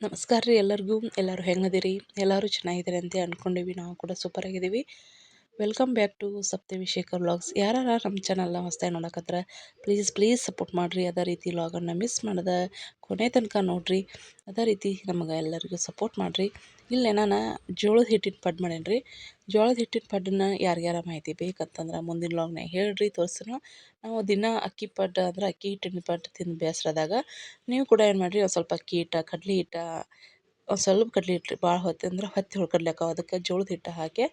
ನಮಸ್ಕಾರ ರೀ ಎಲ್ಲರಿಗೂ. ಎಲ್ಲರೂ ಹೆಂಗದಿರಿ? ಎಲ್ಲರೂ ಚೆನ್ನಾಗಿದ್ದೀರಿ ಅಂತ ಅಂದ್ಕೊಂಡೀವಿ ನಾವು ಕೂಡ ಸೂಪರ್ ಆಗಿದ್ದೀವಿ. ವೆಲ್ಕಮ್ ಬ್ಯಾಕ್ ಟು ಸಪ್ತವಿಶೇಖರ್ ವ್ಲಾಗ್ಸ್ ಯಾರು ನಮ್ಮ ಚಾನಲ್ನ ಹೊಸ್ದಾಗಿ ನೋಡೋಕತ್ರ ಪ್ಲೀಸ್ ಪ್ಲೀಸ್ ಸಪೋರ್ಟ್ ಮಾಡಿರಿ. ಅದೇ ರೀತಿ ವ್ಲಾಗನ್ನು ಮಿಸ್ ಮಾಡದ ಕೊನೆ ತನಕ ನೋಡಿರಿ. ಅದೇ ರೀತಿ ನಮಗೆ ಎಲ್ಲರಿಗೂ ಸಪೋರ್ಟ್ ಮಾಡಿರಿ. ಇಲ್ಲೇ ನಾನು ಜೋಳದ ಹಿಟ್ಟಿನ ಪಡ್ಡು ಮಾಡೇನಿ ರೀ. ಜೋಳದ ಹಿಟ್ಟಿನ ಪಡ್ಡನ್ನ ಯಾರ್ಯಾರ ಮಾಹಿತಿ ಬೇಕಂತಂದ್ರೆ ಮುಂದಿನ ವ್ಲಾಗ್ನಾಗ ಹೇಳ್ರಿ ತೋರಿಸ್ತೀನಿ ನಾವು ದಿನ ಅಕ್ಕಿ ಪಡ್ಡು ಅಂದ್ರೆ ಅಕ್ಕಿ ಹಿಟ್ಟಿನ ಪಡ್ಡು ತಿಂದು ಬೇಸರದಾಗ ನೀವು ಕೂಡ ಏನು ಮಾಡಿರಿ ಒಂದು ಸ್ವಲ್ಪ ಅಕ್ಕಿ ಹಿಟ್ಟು, ಕಡ್ಲೆ ಹಿಟ್ಟು ಒಂದು ಸ್ವಲ್ಪ ಕಡ್ಲೆ ಹಿಟ್ಟು ಭಾಳ ಹೊತ್ತು ಅಂದ್ರೆ ಹೊತ್ತಿ ಹೊಳ್ಕೊಡ್ಲಿಕ್ಕೆ ಅದಕ್ಕೆ ಜೋಳದ ಹಿಟ್ಟು ಹಾಕಿ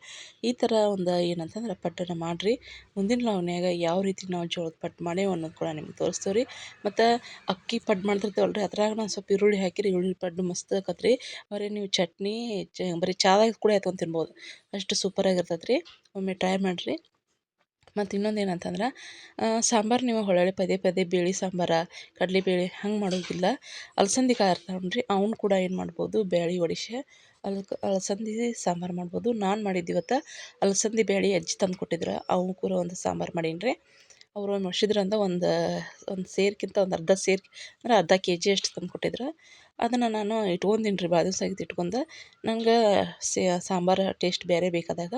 ಈ ಥರ ಒಂದು ಏನಂತಂದ್ರೆ ಪಟ್ಟನ ಮಾಡಿರಿ. ಮುಂದಿನ ಲಾವಣ್ಯಾಗ ಯಾವ ರೀತಿ ನಾವು ಜೋಳದ ಪಟ್ಟು ಮಾಡೇವು ಅನ್ನೋದು ಕೂಡ ನಿಮ್ಗೆ ತೋರಿಸ್ತೇವೆ ರೀ ಮತ್ತು ಅಕ್ಕಿ ಪಡ್ಡು ಮಾಡ್ತಿರ್ತೇವಲ್ಲ ರೀ ಅದ್ರಾಗ ನಾನು ಸ್ವಲ್ಪ ಈರುಳ್ಳಿ ಹಾಕಿರಿ, ಈರುಳ್ಳಿ ಪಡ್ಡು ಮಸ್ತ್ ಆಕತ್ರಿ. ಬರೀ ನೀವು ಚಟ್ನಿ, ಚ ಬರೀ ಚಾದಾಗ ಕೂಡ ಎತ್ಕೊಂಡು ತಿನ್ಬೋದು. ಅಷ್ಟು ಸೂಪರಾಗಿರ್ತೈತೆ ರೀ ಒಮ್ಮೆ ಟ್ರೈ ಮಾಡಿರಿ. ಮತ್ತು ಇನ್ನೊಂದು ಏನಂತಂದ್ರೆ ಸಾಂಬಾರು ನೀವು ಹೊಳ್ಳೊಳ್ಳಿ ಪದೇ ಪದೇ ಬೇಳೆ ಸಾಂಬಾರು ಕಡಲೆಬೇಳೆ ಹಂಗೆ ಮಾಡೋದಿಲ್ಲ. ಅಲಸಂದಿ ಕಾಯಿ ಇರ್ತಾವೆ ರೀ ಅವ್ನ ಕೂಡ ಏನು ಮಾಡ್ಬೋದು ಬೇಳೆ ಒಡಿಸಿ ಅಲ್ಕ ಅಲಸಂದಿ ಸಾಂಬಾರು ಮಾಡ್ಬೋದು. ನಾನು ಮಾಡಿದ್ದು ಇವತ್ತು ಅಲಸಂದಿ ಬೇಳೆ ಅಜ್ಜಿ ತಂದು ಕೊಟ್ಟಿದ್ರು ಅವು ಕೂಡ ಒಂದು ಸಾಂಬಾರು ಮಾಡೀನಿ ರೀ ಅವರು ಮಡ್ಸಿದ್ರಂದ ಒಂದು ಒಂದು ಸೇರ್ಕಿಂತ ಒಂದು ಅರ್ಧ ಸೇರ್ ಅಂದ್ರೆ ಅರ್ಧ ಕೆ ಜಿ ಅಷ್ಟು ತಂದು ಕೊಟ್ಟಿದ್ರು. ಅದನ್ನು ನಾನು ಇಟ್ಕೊಂಡೀನಿ ರೀ ಭಾಳ ದಿವಸ ಇಟ್ಕೊಂಡು. ನಂಗೆ ಸಾಂಬಾರು ಟೇಸ್ಟ್ ಬೇರೆ ಬೇಕಾದಾಗ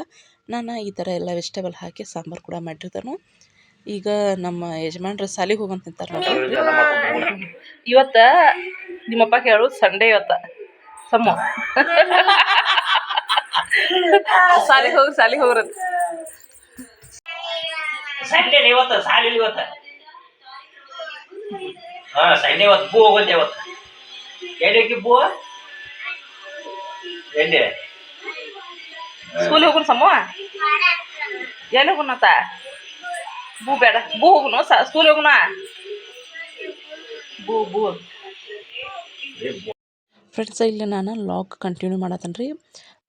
ನಾನು ಈ ಥರ ಎಲ್ಲ ವೆಜಿಟೇಬಲ್ ಹಾಕಿ ಸಾಂಬಾರು ಕೂಡ ಮಾಡಿರ್ತಾನು. ಈಗ ನಮ್ಮ ಯಜಮಾನ್ರು ಸಾಲಿಗೆ ಹೋಗಂತ ತಿಂತಾರೆ ಇವತ್ತು ನಿಮ್ಮಪ್ಪ ಕೇಳು ಸಂಡೇ ಇವತ್ತು. ಸಮ್ಮ. ಸಾಲಿಗೆ ಹೋಗ್ರಿ ಸಾಲಿಗೆ ಹೋಗ್ರಿ. ಸಂಡೇ ಇವತ್ತು ಸಾಲಿಲ್ಲ ಇವತ್ತು. ಹಾ ಸಂಡೇ ಇವತ್ತು ಹೋಗುತ್ತೆ ಇವತ್ತು. ಬೂ ಎಲ್ಲಿ ಸ್ಕೂಲ್ ಹೋಗುಣ ಸಮ್ಮ ಎಲ್ಲಿ ಹೋಗುಣತ್ತ ಬೂ ಬೇಡ ಬೂ ಹೋಗುನು ಸ್ಕೂಲ್ ಹೋಗುಣ ಬೂ ಬೂ ಫ್ರೆಂಡ್ಸ್ ಇಲ್ಲಿ ನಾನು ಲಾಕ್ ಕಂಟಿನ್ಯೂ ಮಾಡತ್ತೇನೆ ರೀ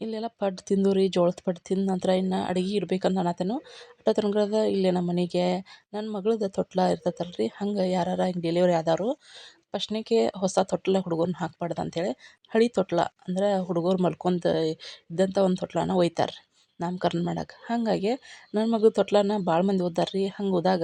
ಇಲ್ಲೆಲ್ಲ ಪಡ್ ತಿಂದು ರೀ ಜೋಳದ ಪಡ್ ತಿಂದ ನಂತರ ಇನ್ನು ಅಡುಗೆ ಇಡ್ಬೇಕಂತ ಅನ್ನತ್ತೇನು ಅಷ್ಟೊತ್ತನಗದ ಇಲ್ಲೇ ನಮ್ಮ ಮನೆಗೆ ನನ್ನ ಮಗಳದ ತೊಟ್ಲ ಇರ್ತೈತಲ್ಲ ರೀ ಹಂಗೆ ಯಾರು ಹಿಂಗೆ ಡೆಲಿವರಿ ಆದವರು. ಫಸ್ಟ್ನೇಗೆ ಹೊಸ ತೊಟ್ಲ ಹುಡುಗರ್ನ ಹಾಕ್ಬಾರ್ದು ಅಂಥೇಳಿ ಹಳೆ ತೊಟ್ಲ ಅಂದ್ರೆ ಹುಡುಗರು ಮಲ್ಕೊಂತ ಇದ್ದಂಥ ಒಂದು ತೊಟ್ಲನ ಒಯ್ತಾರೆ ರೀ ನಾಮಕರಣ ಮಾಡಕ್ಕೆ ಹಾಗಾಗಿ ನನ್ನ ಮಗು ತೊಟ್ಲನ ಭಾಳ ಮಂದಿ ಓದಾರ ರೀ, ಹಂಗೆ ಹೋದಾಗ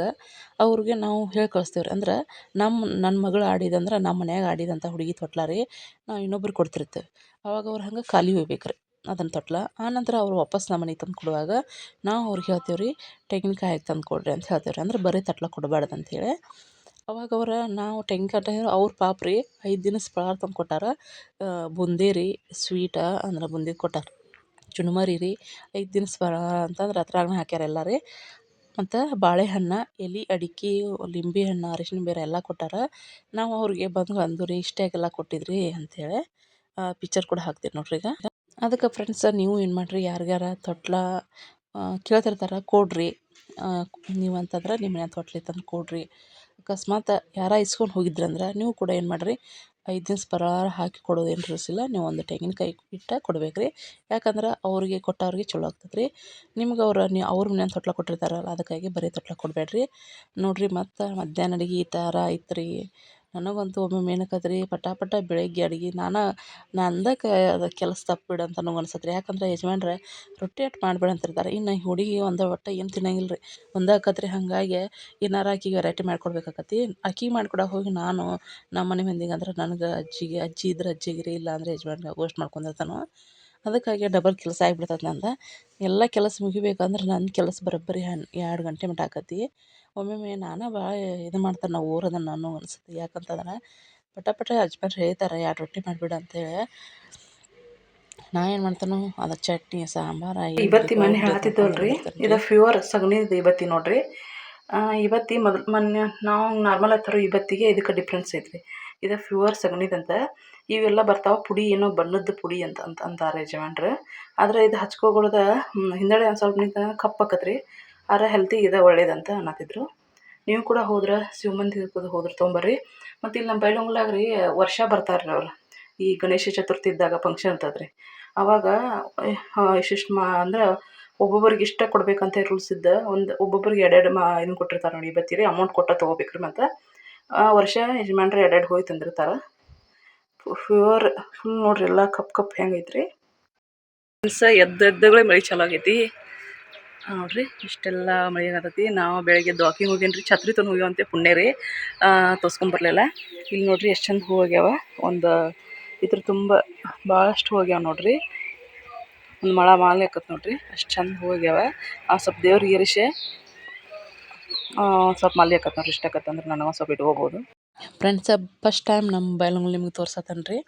ಅವ್ರಿಗೆ ನಾವು ಹೇಳಿ ಕಳಿಸ್ತೀವಿ ರೀ ಅಂದ್ರೆ ನಮ್ಮ ನನ್ನ ಮಗಳು ಆಡಿದಂದ್ರೆ ನಮ್ಮ ಮನ್ಯಾಗ ಆಡಿದಂಥ ಹುಡುಗಿ ತೊಟ್ಲ ರೀ, ನಾವು ಇನ್ನೊಬ್ರಿಗೆ ಕೊಡ್ತಿರ್ತೇವೆ ಅವಾಗ ಅವ್ರು ಹಂಗೆ ಖಾಲಿ ಒಯ್ಬೇಕು ರೀ ಅದನ್ನ ತೊಟ್ಲ ಆನಂತರ ಅವ್ರು ವಾಪಸ್ ನಮ್ಮ ಮನೆಗೆ ತಂದು ಕೊಡುವಾಗ ನಾವು ಅವ್ರಿಗೆ ಹೇಳ್ತೇವೆ ರೀ ತೆಂಗಿನಕಾಯಿ ತಂದು ಕೊಡ್ರಿ ಅಂತ ಹೇಳ್ತೇವೆ ರೀ ಅಂದ್ರೆ ಬರೀ ತೊಟ್ಲ ಕೊಡಬಾರ್ದು ಅಂಥೇಳಿ ಅವಾಗ ಅವರ ನಾವು ಟೆಂಕಟ ಅವ್ರ ಪಾಪ ರೀ ಐದು ದಿನದ ಪಳಾರ ತಂದು ಕೊಟ್ಟಾರ. ಬುಂದಿ ರೀ, ಸ್ವೀಟ ಅಂದ್ರೆ ಬುಂದಿ ಕೊಟ್ಟಾರ. ಚುಣುಮರಿ ರೀ, ಐದು ದಿನದ ಫರಾಳ ಅಂತಂದ್ರೆ ಅದ್ರಾಗನ ಹಾಕ್ಯಾರ ಎಲ್ಲ ರೀ. ಮತ್ತು ಬಾಳೆಹಣ್ಣು, ಎಲೆ, ಅಡಿಕೆ, ಲಿಂಬೆ ಹಣ್ಣು ಅರಿಶಿನ ಬೇರೆ ಎಲ್ಲ ಕೊಟ್ಟಾರ. ನಾವು ಅವ್ರಿಗೆ ಬಂದು ಅಂದು ರೀ ಇಷ್ಟಾಗೆಲ್ಲ ಕೊಟ್ಟಿದ್ರಿ ಅಂಥೇಳಿ ಪಿಕ್ಚರ್ ಕೂಡ ಹಾಕ್ತೀವಿ ನೋಡ್ರಿ ಈಗ. ಅದಕ್ಕೆ ಫ್ರೆಂಡ್ಸ್ ನೀವು ಏನು ಮಾಡಿರಿ ಯಾರಿಗಾರ ತೊಟ್ಲ ಕೇಳ್ತಿರ್ತಾರೆ, ಕೊಡ್ರಿ. ನೀವು ಅಂತಂದ್ರೆ ನಿಮ್ಮ ತೊಟ್ಲಿ ತೊಟ್ಲ ತಂದು ಕೊಡ್ರಿ. ಅಕಸ್ಮಾತ್ ಯಾರ ಇಸ್ಕೊಂಡು ಹೋಗಿದ್ರಂದ್ರೆ ನೀವು ಕೂಡ ಏನು ಮಾಡಿರಿ, ಐದು ದಿವ್ಸ ಬರಾರ ಹಾಕಿ ಕೊಡೋದು ಏನು ರೂಲ್ಸ್ ಇಲ್ಲ, ನೀವು ಒಂದು ತೆಂಗಿನಕಾಯಿ ಇಟ್ಟು ಕೊಡ್ಬೇಕು ರೀ ಯಾಕಂದ್ರೆ ಅವ್ರಿಗೆ ಕೊಟ್ಟವ್ರಿಗೆ ಚಲೋ ಆಗ್ತದೆ ರೀ ನಿಮ್ಗೆ ಅವ್ರು ನೀವು ಅವ್ರ ಮನೆ ತೊಟ್ಲ ಕೊಟ್ಟಿರ್ತಾರಲ್ಲ, ಅದಕ್ಕಾಗಿ ಬರೀ ತೊಟ್ಲ ಕೊಡಬೇಡ್ರಿ. ನೋಡಿರಿ ಮತ್ತು ಮಧ್ಯಾಹ್ನ ಅಡುಗೆ ಈ ಥರ ಐತ್ರಿ. ನನಗಂತೂ ಒಮ್ಮೊಮ್ಮೆ ಪಟ ಪಟ ಬೆಳಗ್ಗೆ ಅಡ್ಗೆ, ನಾನು ನಂದಕ್ಕೆ ಅದು ಕೆಲಸ ತಪ್ಪು ಬಿಡು ಅಂತ ನನಗೆ ಅನ್ಸತ್ತೆ ರೀ ಯಾಕಂದ್ರೆ ಯಜಮಾನ್ರು ರೊಟ್ಟಿ ಅಟ್ ಮಾಡಬೇಡ ಅಂತಿರ್ತಾರೆ. ಇನ್ನು ಹುಡುಗಿ ಒಂದು ಒಟ್ಟು ಏನು ತಿನ್ನಂಗಿಲ್ಲ ರೀ ಒಂದಾಕತ್ ಆಕತ್ತೆ ರೀ ಹಾಗಾಗಿ ಏನಾರ ಆಕಿಗೆ ವೆರೈಟಿ ಮಾಡ್ಕೊಡ್ಬೇಕಾಕತಿ ಆಕಿಗೆ ಮಾಡ್ಕೊಡಕ್ಕೆ ಹೋಗಿ ನಾನು ನಮ್ಮ ಮನೆ ಮಂದಿಗೆ ಅಂದ್ರೆ ನನಗೆ ಅಜ್ಜಿಗೆ, ಅಜ್ಜಿ ಇದ್ರೆ ಅಜ್ಜಿಗೆ ರೀ ಇಲ್ಲ ಅಂದರೆ ಯಜಮಾನ್ಗೆ ಗೋಸ್ಟ್ ಮಾಡ್ಕೊಂಡಿರ್ತಾನೋ ಅದಕ್ಕಾಗಿ ಡಬಲ್ ಕೆಲಸ ಆಗ್ಬಿಡ್ತದೆ ನಂದು. ಎಲ್ಲ ಕೆಲಸ ಮುಗಿಬೇಕಂದ್ರೆ ನನ್ನ ಕೆಲಸ ಬರೋಬ್ಬರಿ ಹನ್ ಎರಡು ಗಂಟೆ ಮಟ್ಟ ಆಕತಿ. ಒಮ್ಮೊಮ್ಮೆ ನಾನು ಭಾಳ ಇದು ಮಾಡ್ತಾರೆ ನಾವು ಊರದ ನಾನು ಅನ್ಸುತ್ತೆ. ಯಾಕಂತಂದ್ರೆ ಪಟ ಪಟ ಯಜಮಾನ್ರು ಹೇಳ್ತಾರೆ ಎರಡು ರೊಟ್ಟಿ ಮಾಡಿಬಿಡು ಅಂತೇಳಿ. ನಾ ಏನು ಮಾಡ್ತಾನೋ ಅದು ಚಟ್ನಿ ಸಾಂಬಾರು ಇವತ್ತಿ ಮನೆ ಹೇಳತ್ತಿದ್ದವಲ್ಲ ರೀ ಇದು ಪ್ಯೂರ್ ಸಗಣಿದು ಇವತ್ತಿ ನೋಡ್ರಿ. ಇವತ್ತಿ ಮೊದಲು ಮೊನ್ನೆ ನಾವು ನಾರ್ಮಲ್ ಥರ ಇವತ್ತಿಗೆ ಇದಕ್ಕೆ ಡಿಫ್ರೆನ್ಸ್ ಐತ್ರಿ. ಇದು ಪ್ಯೂರ್ ಸಗಣಿದಂತ ಇವೆಲ್ಲ ಬರ್ತಾವೆ ಪುಡಿ ಏನೋ ಬಣ್ಣದ ಪುಡಿ ಅಂತ ಅಂತ ಅಂತಾರೆ ಯಜಮಾನ್ರು. ಆದರೆ ಇದು ಹಚ್ಕೋಗಳದ ಹಿಂದಡೆ ಒಂದು ಸ್ವಲ್ಪ ನಿಂತ ಕಪ್ಪು ರೀ ಹೆಲ್ತಿ ಇದೆ ಒಳ್ಳೇದಂತ ಅನ್ನತ್ತಿದ್ರು ನೀವು ಕೂಡ ಹೋದ್ರೆ ಶಿವಮಂದಿರಕ್ಕೆ ಹೋದ್ರೆ ತೊಗೊಂಬರ್ರಿ. ಮತ್ತು ಇಲ್ಲಿ ನಮ್ಮ ಬೈಲೊಂಗ್ಲಾಗ ರೀ ವರ್ಷ ಬರ್ತಾರೆ ಅವ್ರು. ಈ ಗಣೇಶ ಚತುರ್ಥಿ ಇದ್ದಾಗ ಫಂಕ್ಷನ್ ಅಂತದ್ರಿ. ರೀ ಆವಾಗ ಇಷ್ಟಿಷ್ಟು ಮಾ, ಅಂದ್ರೆ ಒಬ್ಬೊಬ್ಬರಿಗೆ ಇಷ್ಟ ಕೊಡ್ಬೇಕಂತ ರೂಲ್ಸ್ ಇದ್ದ, ಒಂದು ಒಬ್ಬೊಬ್ಬರಿಗೆ ಎರಡೆರಡು ಮಾ ಇದನ್ನು ಕೊಟ್ಟಿರ್ತಾರೆ ನೋಡಿ ಬತ್ತೀರಿ ಅಮೌಂಟ್ ಕೊಟ್ಟ ತೊಗೋಬೇಕ್ರಿ ಮತ್ತು. ವರ್ಷ ಯಜಮಾನ್ರು ಎರಡೆರಡು ಹೋಗಿ ತಂದಿರ್ತಾರೆ. ಪ್ಯೂರ್ ಫುಲ್ ನೋಡ್ರಿ ಎಲ್ಲ ಕಪ್ ಕಪ್ ಹೆಂಗೈತ್ರಿ. ರೀ ಎದ್ದೆದ್ದಗಳೇ ಮಳೆ ಚಲೋ ಆಗೈತಿ. ನೋಡ್ರಿ ಇಷ್ಟೆಲ್ಲ ಮಳೆ ಆಗತೈತಿ ನಾವು ಬೆಳಗ್ಗೆ ವಾಕಿಂಗ್ ಹೋಗ್ಯನ್ರಿ. ಛತ್ರಿ ತಂದು ಹೋಗ್ಯಾವಂತೆ ಪುಣ್ಯ ರೀ. ಇಲ್ಲಿ ನೋಡ್ರಿ ಎಷ್ಟು ಚಂದ ಹೂ ಒಂದು ಇದ್ರ ತುಂಬ ಭಾಳಷ್ಟು ಹೋಗ್ಯಾವ ನೋಡ್ರಿ. ಒಂದು ಮಳ ಮಾಲೆ ಆಕತ್ ನೋಡ್ರಿ. ಅಷ್ಟು ಚಂದ ಹೋಗ್ಯಾವ ಆ ಸ್ವಲ್ಪ ದೇವ್ರಿಗೆ ಏರಿಸೆ ಸ್ವಲ್ಪ ಮಲ್ಲಿ ಆಕತ್ ನೋಡ್ರಿ ಇಷ್ಟ ಆಕತ್ ಅಂದ್ರೆ ನನಗೆ ಸ್ವಲ್ಪ ಇಟ್ಕೋಬೋದು ಫ್ರೆಂಡ್ಸ್ ಫಸ್ಟ್ ಟೈಮ್ ನಮ್ಮ ಬೈಲಹೊಂಗಲ ನಿಮ್ಗೆ ತೋರ್ಸತ್ತೇನೆ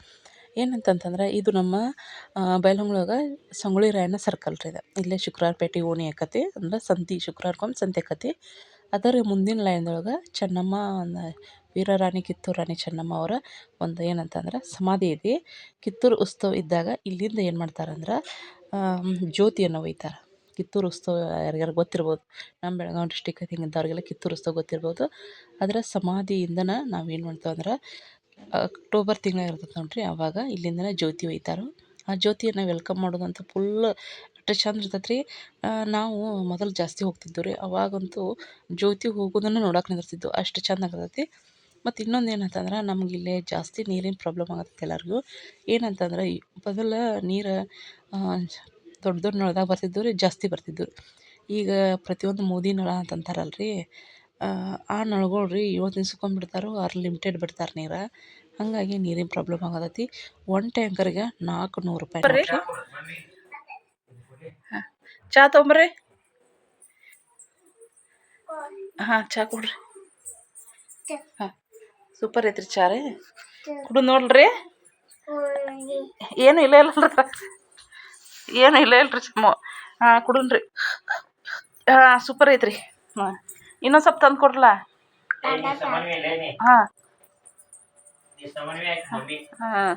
ಏನಂತಂತಂದ್ರೆ ಇದು ನಮ್ಮ ಬೈಲಹೊಂಗಲೊಳಗೆ ಸಂಗೊಳ್ಳಿ ರಾಯಣ್ಣ ಸರ್ಕಲ್ ರೀ ಇದು. ಇಲ್ಲೇ ಶುಕ್ರವಾರ ಪೇಟೆ ಓಣಿ ಆಕತಿ ಅಂದ್ರೆ ಸಂತಿ ಶುಕ್ರವಾರಕ್ಕೊಮ್ಮೆ ಸಂತೆ ಆಕತಿ ಅದರ ಮುಂದಿನ ಲೈನ್ದೊಳಗೆ ಚೆನ್ನಮ್ಮ ವೀರರಾಣಿ, ಕಿತ್ತೂರು ರಾಣಿ ಚೆನ್ನಮ್ಮ ಅವರ ಒಂದು ಏನಂತಂದ್ರೆ ಸಮಾಧಿ ಇದೆ. ಕಿತ್ತೂರು ಉತ್ಸವ ಇದ್ದಾಗ ಇಲ್ಲಿಂದ ಏನು ಮಾಡ್ತಾರಂದ್ರೆ ಜ್ಯೋತಿಯನ್ನು ಒಯ್ತಾರೆ. ಕಿತ್ತೂರು ಉತ್ಸವ ಯಾರಿಗಾರು ಗೊತ್ತಿರ್ಬೋದು. ನಮ್ಮ ಬೆಳಗಾವಿ ಡಿಸ್ಟಿಕ್ ಹಿಂಗಿದ್ದವ್ರಿಗೆಲ್ಲ ಕಿತ್ತೂರು ಉತ್ಸವ ಗೊತ್ತಿರ್ಬೋದು. ಅದರ ಸಮಾಧಿಯಿಂದನೇ ನಾವೇನು ಮಾಡ್ತೇವಂದ್ರೆ ಅಕ್ಟೋಬರ್ ತಿಂಗ್ಳಾಗ ಇರ್ತದೆ ನೋಡಿರಿ ಆವಾಗ ಇಲ್ಲಿಂದನೇ ಜ್ಯೋತಿ ಒಯ್ತಾರೆ. ಆ ಜ್ಯೋತಿಯನ್ನು ವೆಲ್ಕಮ್ ಮಾಡೋದಂತ ಫುಲ್ ಅಷ್ಟು ಚಂದ ಇರ್ತೈತೆ ರೀ ನಾವು ಮೊದಲು ಜಾಸ್ತಿ ಹೋಗ್ತಿದ್ವು ರೀ. ಅವಾಗಂತೂ ಜ್ಯೋತಿ ಹೋಗೋದನ್ನು ನೋಡೋಕೆ ನಿಂದಿರ್ತಿದ್ವು. ಅಷ್ಟು ಚಂದ ಆಗ್ತೈತಿ. ಮತ್ತು ಇನ್ನೊಂದು ಏನಂತಂದ್ರೆ ನಮ್ಗೆ ಇಲ್ಲೇ ಜಾಸ್ತಿ ನೀರಿನ ಪ್ರಾಬ್ಲಮ್ ಆಗತ್ತೆ ಎಲ್ಲರಿಗೂ. ಏನಂತಂದ್ರೆ ಮೊದಲು ನೀರು ದೊಡ್ಡ ದೊಡ್ಡ ನಳದಾಗ ಬರ್ತಿದ್ದವು ರೀ ಜಾಸ್ತಿ ಬರ್ತಿದ್ವು ಈಗ ಪ್ರತಿಯೊಂದು ಮೋದಿ ನಳ ಅಂತ ಅಂತಾರಲ್ಲ ರೀ ಆ ನಳಗಳು ರೀ ಇವತ್ತು ದಿವ್ಸಕ್ಕೊಮ್ಮೆ ಬಿಡ್ತಾರೋ ಆರ್ ಲಿಮಿಟೆಡ್ ಬಿಡ್ತಾರೆ ನೀರು. ಹಾಗಾಗಿ ನೀರಿನ ಪ್ರಾಬ್ಲಮ್ ಆಗತೈತಿ. ಒನ್ ಟ್ಯಾಂಕರ್ಗೆ ನಾಲ್ಕು ನೂರು ರೂಪಾಯಿ ಹಾಂ ಚಾ ತೊಗೊಂಬರ್ರಿ. ಹಾಂ ಚಾ ಕೊಡ್ರಿ. ಹಾಂ ಸೂಪರ್ ಐತ್ರಿ ಚಾ ರೀ. ಕುಡಿದು ನೋಡ್ರಿ ಏನು ಇಲ್ಲ ಇಲ್ಲಲ್ರಿ ಏನೂ ಇಲ್ಲ ಹೇಳ್ರಿ ಚಮ್ಮು ಹಾಂ ಕುಡುನ್ರಿ ಹಾಂ ಸೂಪರ್ ಐತ್ರಿ ಹಾಂ ಇನ್ನೊಂದು ಸ್ವಲ್ಪ ತಂದು ಕೊಡ್ಲ ಹಾಂ ಹಾಂ